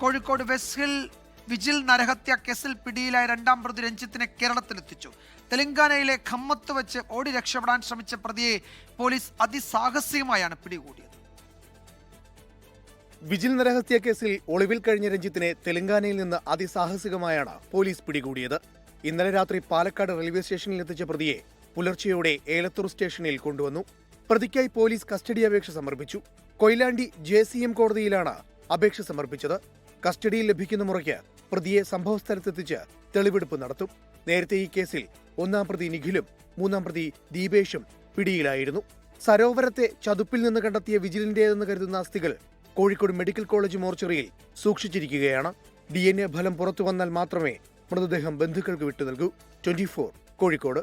Kozhikode west hill Vijil നരഹത്യ കേസിൽ പിടിയിലായ രണ്ടാം പ്രതി രഞ്ജിത്തിനെ കേരളത്തിലെത്തിച്ചു. തെലങ്കാനയിലെ ഖമ്മത്ത് വെച്ച് ഓടി രക്ഷപ്പെടാൻ ശ്രമിച്ച പ്രതിയെ പോലീസ് അതിസാഹസികമായാണ് പിടികൂടിയത്. വിജിൽ നരഹത്യ കേസിൽ ഒളിവിൽ കഴിഞ്ഞ രഞ്ജിത്തിനെ തെലങ്കാനയിൽ നിന്ന് അതിസാഹസികമായാണ് പോലീസ് പിടികൂടിയത്. ഇന്നലെ രാത്രി പാലക്കാട് റെയിൽവേ സ്റ്റേഷനിൽ എത്തിച്ച പ്രതിയെ പുലർച്ചെയോടെ ഏലത്തൂർ സ്റ്റേഷനിൽ കൊണ്ടുവന്നു. പ്രതിക്കായി പോലീസ് കസ്റ്റഡി അപേക്ഷ സമർപ്പിച്ചു. കൊയിലാണ്ടി ജെ കോടതിയിലാണ് അപേക്ഷ സമർപ്പിച്ചത്. കസ്റ്റഡിയിൽ ലഭിക്കുന്ന മുറയ്ക്ക് പ്രതിയെ സംഭവസ്ഥലത്തെത്തിച്ച് തെളിവെടുപ്പ് നടത്തും. നേരത്തെ ഈ കേസിൽ ഒന്നാം പ്രതി നിഖിലും മൂന്നാം പ്രതി ദീപേഷും പിടിയിലായിരുന്നു. സരോവരത്തെ ചതുപ്പിൽ നിന്ന് കണ്ടെത്തിയ വിജിലിന്റേതെന്ന് കരുതുന്ന അസ്ഥികൾ കോഴിക്കോട് മെഡിക്കൽ കോളേജ് മോർച്ചറിയിൽ സൂക്ഷിച്ചിരിക്കുകയാണ്. ഡി എൻ എ ഫലം പുറത്തു വന്നാൽ മാത്രമേ മൃതദേഹം ബന്ധുക്കൾക്ക് വിട്ടു നൽകൂ ട്വന്റി കോഴിക്കോട്.